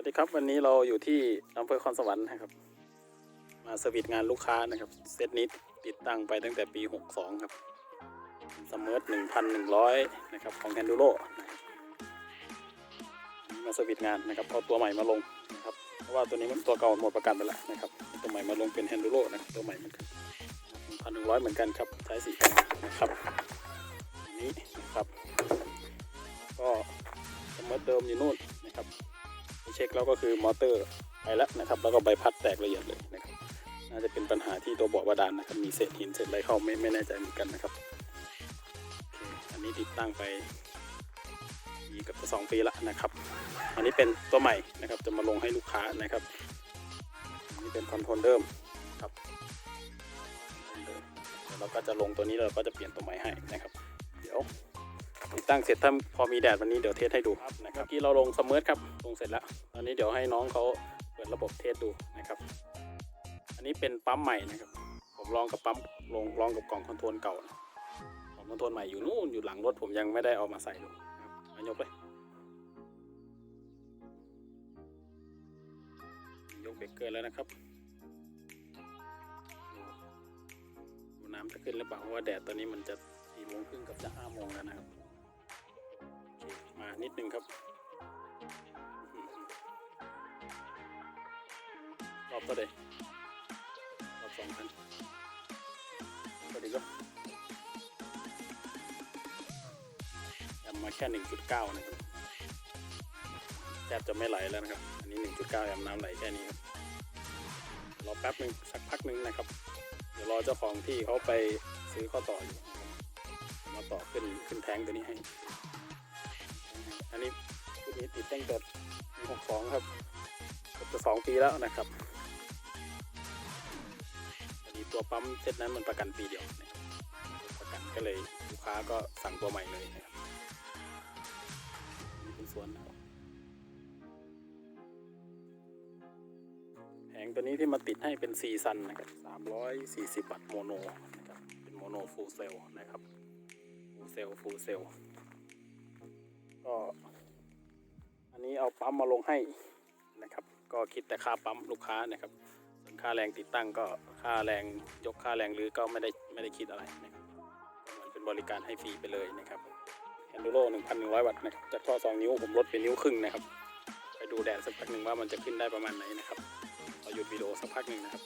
วัสดีครับ วันนี้เราอยู่ที่อำเภอคอนสวรรค์นะครับ มาสวิตงานลูกค้านะครับ เซตนี้ติดตั้งไปตั้งแต่ปี 62 ครับสมมติ1,100 นะครับ ของแคนดูโรมาสวิตงานนะครับเอาตัวใหม่มาลงนะครับเพราะว่าตัวนี้มันตัวเก่าหมดประกันไปแล้วนะครับตัวใหม่มาลงเป็นแฮนดูโรนะครับตัวใหม่เหมือนกัน1,100เหมือนกันครับใช้สีแดงนะครับนนี้นะครับ ก็สมมติเดิมอยู่นู่นนะครับ เช็คแล้วก็คือมอเตอร์ไปแล้วนะครับแล้วก็ใบพัดแตกละเอียดเลยนะครับน่าจะเป็นปัญหาที่ตัวเบาะบาดาลนะครับมีเศษหินเศษอะไรเข้าไม่ไม่แน่ใจเหมือนกันนะครับอันนี้ติดตั้งไปปีกับจะสองปีละนะครับ อันนี้เป็นตัวใหม่นะครับจะมาลงให้ลูกค้านะครับอันนี้เป็นคอนโทรลเดิมครับเดิมเดี๋ยวเราก็จะลงตัวนี้เราก็จะเปลี่ยนตัวใหม่ให้นะครับ เดี๋ยว ติดตั้งเสร็จถ้าพอมีแดดวันนี้เดี๋ยวเทสให้ดูครับนะครับเมื่อกี้เราลงสเมิร์ทครับลงเสร็จแล้ว ตอนนี้เดี๋ยวให้น้องเขาเปิดระบบเทสดูนะครับ อันนี้เป็นปั๊มใหม่นะครับ ผมลองกับปั๊มลงลองกับกล่องคอนโทรลเก่านะกล่องคอนโทรลใหม่อยู่นู่นอยู่หลังรถผมยังไม่ได้เอามาใส่ดูนะครับมายกเลยยกเบรกเกอร์แล้วนะครับดูดูน้ำจะขึ้นหรือเปล่าเพราะว่าแดดตอนนี้มันจะสี่โมงครึ่งกับจะห้าโมงแล้วนะครับโอเคมา นิดนึงครับรอบเท่าไหร่รอบสองพันพอดีก็ยำมาแค่หนึ่งจุดเก้านะครับแทบจะไม่ไหลแล้วนะครับ อันนี้หนึ่งจุดเก้ายำน้ำไหลแค่นี้ครับรอแป๊บหนึ่งสักพักหนึ่งนะครับ เดี๋ยวรอเจ้าของที่เขาไปซื้อข้อต่ออยู่มาต่อขึ้นขึ้นแทงตัวนี้ให้ อันนี้ชุดนี้ติดตั้งแต่ปี62ครับจะสองปีแล้วนะครับอันนี้ตัวปั๊มเซตนั้นมันประกันปีเดียวนะครับประกันก็เลยลูกค้าก็สั่งตัวใหม่เลยนะครับนี่เป็นส่วนนะครับแผงตัวนี้ที่มาติดให้เป็นซีซันนะครับ340วัตต์โมโนนะครับเป็นโมโนฟูลเซลนะครับฟูลเซลฟูลเซล เอาปั๊มมาลงให้นะครับ ก็คิดแต่ค่าปั๊มลูกค้านะครับ ส่วนค่าแรงติดตั้งก็ค่าแรงยกค่าแรงหรือก็ไม่ได้ไม่ได้คิดอะไรนะครับเหมือนเป็นบริการให้ฟรีไปเลยนะครับแอนดูโร1,100 วัตต์นะครับจากท่อ2นิ้วผมลดเป็นนิ้วครึ่งนะครับ ไปดูแดดสักพักหนึ่งว่ามันจะขึ้นได้ประมาณไหนนะครับขอหยุดวิดีโอสักพักหนึ่งนะครับ